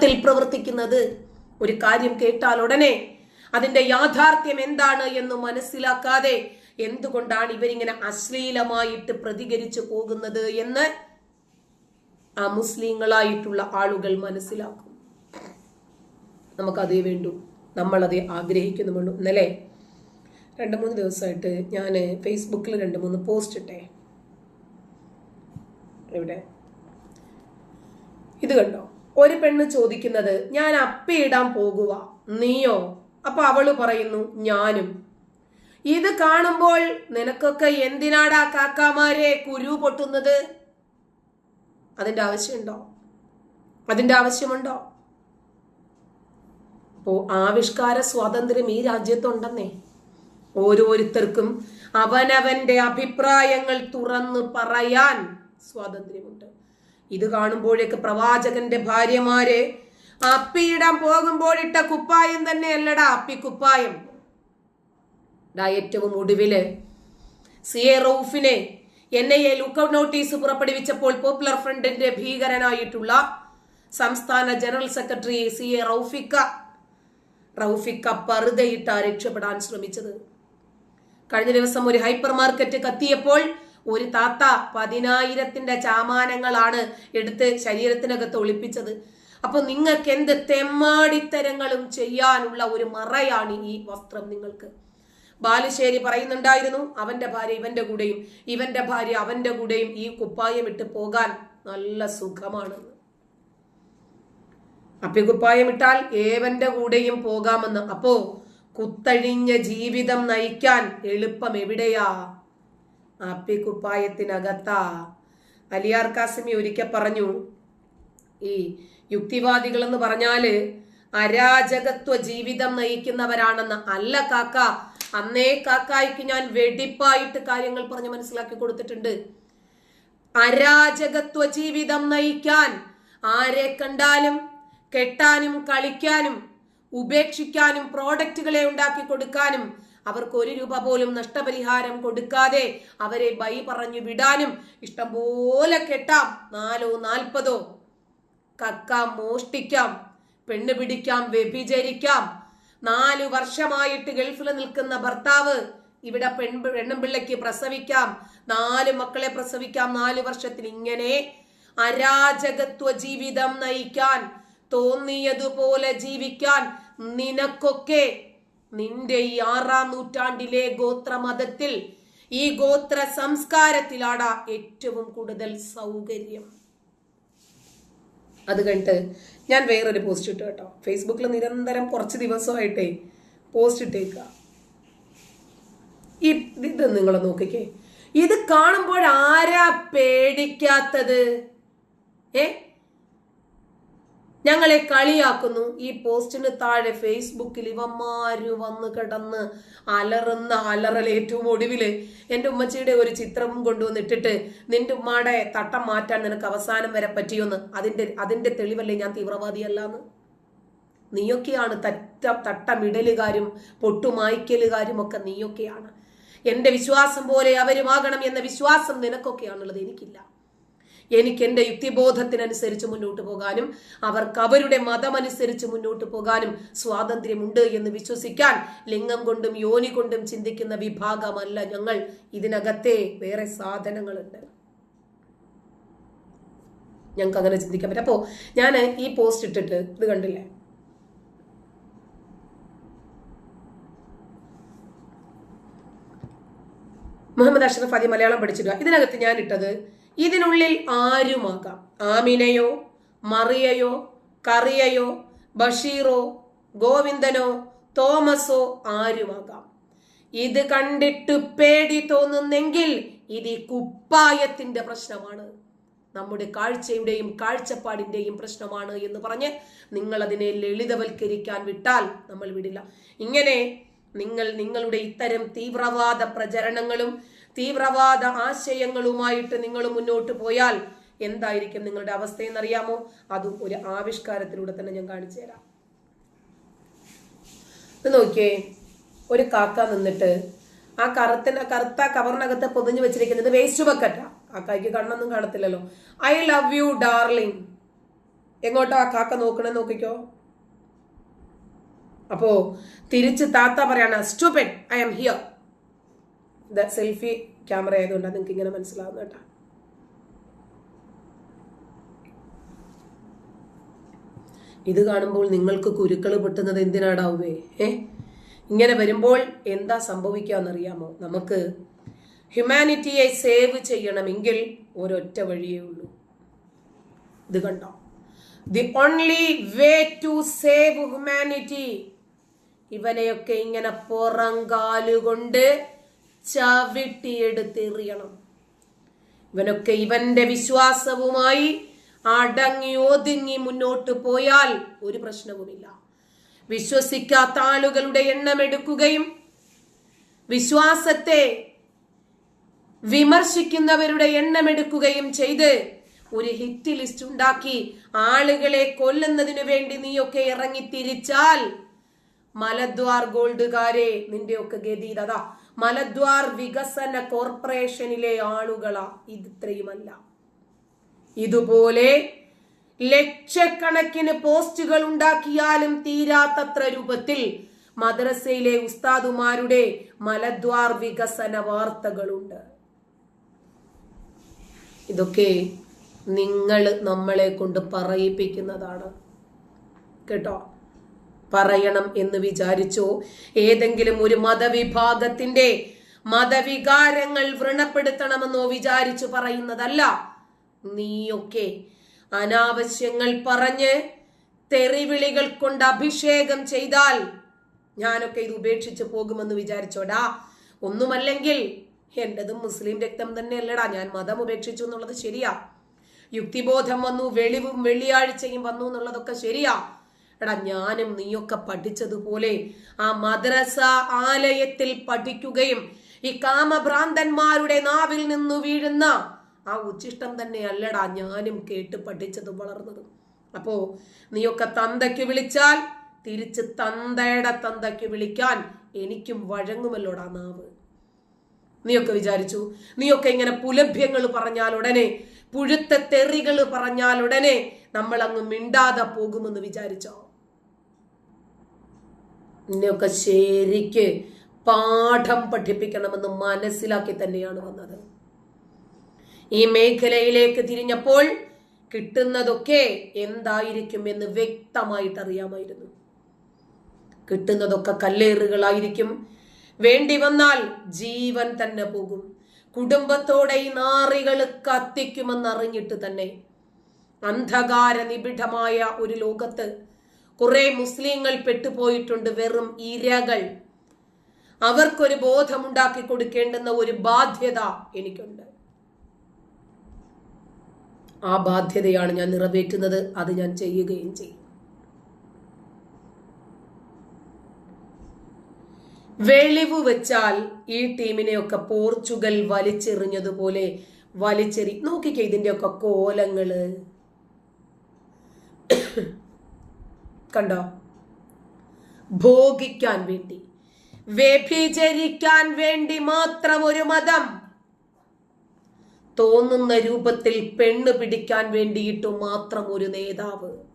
രൂപത്തിൽ പ്രവർത്തിക്കുന്നത്. ഒരു കാര്യം കേട്ടാൽ ഉടനെ അതിന്റെ യാഥാർത്ഥ്യം എന്താണ് എന്ന് മനസ്സിലാക്കാതെ എന്തുകൊണ്ടാണ് ഇവരിങ്ങനെ അശ്ലീലമായിട്ട് പ്രതികരിച്ചു പോകുന്നത് എന്ന് ആ മുസ്ലിങ്ങളായിട്ടുള്ള ആളുകൾ മനസ്സിലാക്കും. നമുക്കതേ വേണ്ടു. നമ്മളതേ ആഗ്രഹിക്കുന്നുമുള്ളൂ. ഇന്നലെ രണ്ട് മൂന്ന് ദിവസമായിട്ട് ഞാൻ ഫേസ്ബുക്കിൽ രണ്ട് മൂന്ന് പോസ്റ്റ് ഇട്ടേ. എവിടെ? ഇത് കണ്ടോ? ഒരു പെണ്ണ് ചോദിക്കുന്നത് ഞാൻ അപ്പിയിടാൻ പോകുക നീയോ? അപ്പൊ അവൾ പറയുന്നു ഞാനും. ഇത് കാണുമ്പോൾ നിനക്കൊക്കെ എന്തിനാടാ കാക്കാമാരെ കുരു പൊട്ടുന്നത്? അതിന്റെ ആവശ്യമുണ്ടോ? അതിന്റെ ആവശ്യമുണ്ടോ? അപ്പോ ആവിഷ്കാര സ്വാതന്ത്ര്യം ഈ രാജ്യത്തുണ്ടെന്നേ. ഓരോരുത്തർക്കും അവനവന്റെ അഭിപ്രായങ്ങൾ തുറന്ന് പറയാൻ സ്വാതന്ത്ര്യമുണ്ട്. ഇത് കാണുമ്പോഴേക്ക് പ്രവാചകന്റെ ഭാര്യമാരെ അപ്പിയിടാൻ പോകുമ്പോഴിട്ട കുപ്പായം തന്നെ തന്നെയല്ലടാ അപ്പി കുപ്പായം ഏറ്റവും ഒടുവിൽ സിയെ റൌഫിനെ N I A lookout notice പുറപ്പെടുവിച്ചപ്പോൾ popular ഫ്രണ്ടിന്റെ ഭീകരനായിട്ടുള്ള സംസ്ഥാന ജനറൽ സെക്രട്ടറി സി എ റൌഫിക്ക റൌഫിക്ക പറുതയിട്ടാ രക്ഷപ്പെടാൻ ശ്രമിച്ചത്. കഴിഞ്ഞ ദിവസം ഒരു ഹൈപ്പർ മാർക്കറ്റ് കത്തിയപ്പോൾ ഒരു താത്ത പതിനായിരത്തിന്റെ ചാമാനങ്ങളാണ് എടുത്ത് ശരീരത്തിനകത്ത് ഒളിപ്പിച്ചത്. അപ്പൊ നിങ്ങൾക്ക് എന്ത് തെമ്മാടിത്തരങ്ങളും ചെയ്യാനുള്ള ഒരു മറയാണ് ഈ വസ്ത്രം നിങ്ങൾക്ക്. ബാലുശ്ശേരി പറയുന്നുണ്ടായിരുന്നു അവന്റെ ഭാര്യ ഇവന്റെ കൂടെയും ഇവന്റെ ഭാര്യ അവന്റെ കൂടെയും ഈ കുപ്പായം ഇട്ട് പോകാൻ നല്ല സുഖമാണെന്ന് അപ്പിക്കുപ്പായം ഇട്ടാൽ ഏവന്റെ കൂടെയും പോകാമെന്ന്. അപ്പോ കുത്തഴിഞ്ഞ ജീവിതം നയിക്കാൻ എളുപ്പം എവിടെയാ? അപ്പിക്കുപ്പായത്തിനകത്താ അലിയാർ കാസിമി ഒരിക്കൽ പറഞ്ഞു ഈ യുക്തിവാദികൾ എന്ന് പറഞ്ഞാൽ അരാജകത്വ ജീവിതം നയിക്കുന്നവരാണെന്ന് അല്ല കാക്ക. അന്നേ കാക്കായിക്ക് ഞാൻ വെടിപ്പായിട്ട് കാര്യങ്ങൾ പറഞ്ഞ് മനസ്സിലാക്കി കൊടുത്തിട്ടുണ്ട്. അരാജകത്വ ജീവിതം നയിക്കാൻ ആരെ കണ്ടാലും കെട്ടാനും കളിക്കാനും ഉപേക്ഷിക്കാനും പ്രോഡക്റ്റുകളെ ഉണ്ടാക്കി കൊടുക്കാനും അവർക്ക് ഒരു രൂപ പോലും നഷ്ടപരിഹാരം കൊടുക്കാതെ അവരെ ബൈ പറഞ്ഞു വിടാനും ഇഷ്ടംപോലെ കെട്ടാം. നാലോ നാൽപ്പതോ കക്കാം മോഷ്ടിക്കാം പെണ്ണ് പിടിക്കാം വ്യഭിചരിക്കാം. നാലു വർഷമായിട്ട് ഗൾഫിൽ നിൽക്കുന്ന ഭർത്താവ് ഇവിടെ പെൺ പെണ്ണും പിള്ളയ്ക്ക് പ്രസവിക്കാം. നാല് മക്കളെ പ്രസവിക്കാം. നാല് വർഷത്തിൽ ഇങ്ങനെ അരാജകത്വ ജീവിതം നയിക്കാൻ തോന്നിയതുപോലെ ജീവിക്കാൻ നിനക്കൊക്കെ നിന്റെ ഈ ആറാം നൂറ്റാണ്ടിലെ ഗോത്രമതത്തിൽ ഈ ഗോത്ര സംസ്കാരത്തിലാടാ ഏറ്റവും കൂടുതൽ സൗകര്യം. അത് കണ്ടിട്ട് ഞാൻ വേറൊരു പോസ്റ്റ് ഇട്ടു കേട്ടോ. ഫേസ്ബുക്കിൽ നിരന്തരം കുറച്ച് ദിവസമായിട്ടേ പോസ്റ്റ് ഇട്ടേക്കുക ഈ ഇത് നിങ്ങൾ നോക്കിക്കേ. ഇത് കാണുമ്പോൾ ആരാ പേടിക്കാത്തത്? ഏ? ഞങ്ങളെ കളിയാക്കുന്നു. ഈ പോസ്റ്റിന് താഴെ ഫേസ്ബുക്കിൽ ഇവന്മാര് വന്ന് കിടന്ന് അലറുന്ന അലറൽ ഏറ്റവും ഒടുവിൽ എന്റെ ഉമ്മച്ചിയുടെ ഒരു ചിത്രം കൊണ്ടുവന്നിട്ടിട്ട് നിന്റെ ഉമ്മയുടെ തട്ടം മാറ്റാൻ നിനക്ക് അവസാനം വരെ പറ്റിയോന്ന്? അതിന്റെ അതിന്റെ തെളിവല്ലേ ഞാൻ തീവ്രവാദിയല്ലാന്ന്? നീയൊക്കെയാണ് തറ്റ തട്ടമിടലുകാരും പൊട്ടുമായ്ക്കലുകാരും ഒക്കെ നീയൊക്കെയാണ്. എന്റെ വിശ്വാസം പോലെ അവരുമാകണം എന്ന വിശ്വാസം നിനക്കൊക്കെയാണുള്ളത്. എനിക്കില്ല. എനിക്ക് എന്റെ യുക്തിബോധത്തിനനുസരിച്ച് മുന്നോട്ട് പോകാനും അവർക്ക് അവരുടെ മതമനുസരിച്ച് മുന്നോട്ട് പോകാനും സ്വാതന്ത്ര്യമുണ്ട് എന്ന് വിശ്വസിക്കാൻ ലിംഗം കൊണ്ടും യോനി കൊണ്ടും ചിന്തിക്കുന്ന വിഭാഗമല്ല ഞങ്ങൾ. ഇതിനകത്തെ വേറെ സാധനങ്ങളുണ്ട്. ഞങ്ങൾക്ക് അങ്ങനെ ചിന്തിക്കാൻ പറ്റും അപ്പോൾ ഞാൻ ഈ പോസ്റ്റ് ഇട്ടിട്ട് ഇത് കണ്ടില്ലേ? മുഹമ്മദ് അഷ്റഫ് ആദ്യം മലയാളം പഠിച്ചിടുക. ഇതിനകത്ത് ഞാൻ ഇട്ടത് ഇതിനുള്ളിൽ ആരുമാകാം? ആമിനയോ മറിയയോ കറിയയോ ബഷീറോ ഗോവിന്ദനോ തോമസോ ആരുമാകാം? ഇത് കണ്ടിട്ട് പേടി തോന്നുന്നെങ്കിൽ ഇത് ഈ കുപ്പായത്തിന്റെ പ്രശ്നമാണ്. നമ്മുടെ കാഴ്ചയുടെയും കാഴ്ചപ്പാടിന്റെയും പ്രശ്നമാണ് എന്ന് പറഞ്ഞ് നിങ്ങൾ അതിനെ ലളിതവൽക്കരിക്കാൻ വിട്ടാൽ നമ്മൾ വിടില്ല. ഇങ്ങനെ നിങ്ങൾ നിങ്ങളുടെ ഇത്തരം തീവ്രവാദ പ്രചരണങ്ങളും തീവ്രവാദ ആശയങ്ങളുമായിട്ട് നിങ്ങൾ മുന്നോട്ട് പോയാൽ എന്തായിരിക്കും നിങ്ങളുടെ അവസ്ഥ അവസ്ഥയെന്നറിയാമോ? അതും ഒരു ആവിഷ്കാരത്തിലൂടെ തന്നെ ഞാൻ കാണിച്ചു തരാം. നോക്കിയേ ഒരു കാക്ക നിന്നിട്ട് ആ കറുത്തിന് കറുത്ത കവറിനകത്ത് പൊതിഞ്ഞു വെച്ചിരിക്കുന്നത് വേസ്റ്റ് ബക്കറ്റാ. കാക്കയ്ക്ക് കണ്ണൊന്നും കാണത്തില്ലല്ലോ. I love you darling. ആ കാക്ക നോക്കണേ നോക്കിക്കോ. അപ്പോ തിരിച്ച് താത്ത പറയാണ് സ്റ്റുപ്പിഡ് ഐ എം ഹിയർ ഇത് സെൽഫി ക്യാമറ ആയതുകൊണ്ടാണ് നിങ്ങൾക്ക് ഇങ്ങനെ മനസ്സിലാവുന്ന കേട്ടോ. ഇത് കാണുമ്പോൾ നിങ്ങൾക്ക് കുരുക്കൾ പൊട്ടുന്നത് എന്തിനാടാവേ? ഏ? ഇങ്ങനെ വരുമ്പോൾ എന്താ സംഭവിക്കാന്നറിയാമോ? നമുക്ക് ഹ്യൂമാനിറ്റിയെ സേവ് ചെയ്യണമെങ്കിൽ ഒരൊറ്റ വഴിയേ ഉള്ളൂ. ഇത് കണ്ടോ? The only way to save humanity ഇവനെയൊക്കെ ഇങ്ങനെ പുറങ്കാലുകൊണ്ട് ചവിട്ടിയെടുത്തെറിയണം. ഇവനൊക്കെ ഇവന്റെ വിശ്വാസവുമായി അടങ്ങി ഒതുങ്ങി മുന്നോട്ട് പോയാൽ ഒരു പ്രശ്നവുമില്ല. വിശ്വസിക്കാത്ത ആളുകളുടെ എണ്ണം എടുക്കുകയും വിശ്വാസത്തെ വിമർശിക്കുന്നവരുടെ എണ്ണം എടുക്കുകയും ചെയ്ത് ഒരു ഹിറ്റ് ലിസ്റ്റ് ഉണ്ടാക്കി ആളുകളെ കൊല്ലുന്നതിനു വേണ്ടി നീയൊക്കെ ഇറങ്ങി തിരിച്ചാൽ മലദ്വാർ ഗോൾഡുകാരെ നിന്റെയൊക്കെ ഗതി അതാ മലദ്വാർ വികസന കോർപ്പറേഷനിലെ ആളുകളാ ഇത് ഇത്രയുമല്ല. ഇതുപോലെ ലക്ഷക്കണക്കിന് പോസ്റ്റുകൾ ഉണ്ടാക്കിയാലും തീരാത്തത്ര രൂപത്തിൽ മദ്രസയിലെ ഉസ്താദുമാരുടെ മലദ്വാർ വികസന വാർത്തകളുണ്ട്. ഇതൊക്കെ നിങ്ങൾ നമ്മളെ കൊണ്ട് പറയിപ്പിക്കുന്നതാണ്. കേട്ടോ? പറയണം എന്ന് വിചാരിച്ചു. ഏതെങ്കിലും ഒരു മതവിഭാഗത്തിന്റെ മതവികാരങ്ങൾ വ്രണപ്പെടുത്തണമെന്നോ വിചാരിച്ചു പറയുന്നതല്ല. നീയൊക്കെ അനാവശ്യങ്ങൾ പറഞ്ഞ് തെറിവിളികൾ കൊണ്ട് അഭിഷേകം ചെയ്താൽ ഞാനൊക്കെ ഇത് ഉപേക്ഷിച്ച് പോകുമെന്ന് വിചാരിച്ചോടാ. ഒന്നുമല്ലെങ്കിൽ എന്റതും മുസ്ലിം രക്തം തന്നെ അല്ലടാ ഞാൻ മതം ഉപേക്ഷിച്ചു എന്നുള്ളത് ശരിയാ. യുക്തിബോധം വന്നു വെളിവും വെള്ളിയാഴ്ചയും വന്നു എന്നുള്ളതൊക്കെ ശരിയാ. എടാ ഞാനും നീയൊക്കെ പഠിച്ചതുപോലെ ആ മദ്രസ ആലയത്തിൽ പഠിക്കുകയും ഈ കാമഭ്രാന്തന്മാരുടെ നാവിൽ നിന്നു വീഴുന്ന ആ ഉച്ചിഷ്ടം തന്നെ അല്ലടാ ഞാനും കേട്ട് പഠിച്ചതും വളർന്നതും. അപ്പോ നീയൊക്കെ തന്തയ്ക്ക് വിളിച്ചാൽ തിരിച്ച് തന്തയുടെ തന്തയ്ക്ക് വിളിക്കാൻ എനിക്കും വഴങ്ങുമല്ലോടാ നാവ്. നീയൊക്കെ വിചാരിച്ചു നീയൊക്കെ ഇങ്ങനെ പുലഭ്യങ്ങൾ പറഞ്ഞാൽ ഉടനെ പുഴുത്ത തെറികൾ പറഞ്ഞാൽ ഉടനെ നമ്മൾ അങ്ങ് മിണ്ടാതെ പോകുമെന്ന് വിചാരിച്ചോ? നിന്നെയൊക്കെ ശരിക്ക് പാഠം പഠിപ്പിക്കണമെന്ന് മനസ്സിലാക്കി തന്നെയാണ് വന്നത്. ഈ മേഖലയിലേക്ക് തിരിഞ്ഞപ്പോൾ കിട്ടുന്നതൊക്കെ എന്തായിരിക്കും എന്ന് വ്യക്തമായിട്ട് അറിയാമായിരുന്നു കിട്ടുന്നതൊക്കെ കല്ലേറുകളായിരിക്കും. വേണ്ടി വന്നാൽ ജീവൻ തന്നെ പോകും. കുടുംബത്തോടെ ഈ നാറികൾ കത്തിക്കുമെന്നറിഞ്ഞിട്ട് തന്നെ അന്ധകാര നിബിഡമായ ഒരു ലോകത്ത് കുറെ മുസ്ലിങ്ങൾ പെട്ടുപോയിട്ടുണ്ട് വെറും ഇരകൾ അവർക്കൊരു ബോധമുണ്ടാക്കി കൊടുക്കേണ്ടുന്ന ഒരു ബാധ്യത എനിക്കുണ്ട്. ആ ബാധ്യതയാണ് ഞാൻ നിറവേറ്റുന്നത് അത് ഞാൻ ചെയ്യുകയും ചെയ്യും. വെളിവ് വെച്ചാൽ ഈ ടീമിനെയൊക്കെ പോർച്ചുഗൽ വലിച്ചെറിഞ്ഞതുപോലെ വലിച്ചെറി നോക്കിക്കേ ഇതിന്റെയൊക്കെ കോലങ്ങൾ. കണ്ടോ? ഭോഗിക്കാൻ വേണ്ടി വ്യഭിചരിക്കാൻ വേണ്ടി മാത്രം ഒരു മതം. തോന്നുന്ന രൂപത്തിൽ പെണ്ണ് പിടിക്കാൻ വേണ്ടിയിട്ടു മാത്രം ഒരു നേതാവ്.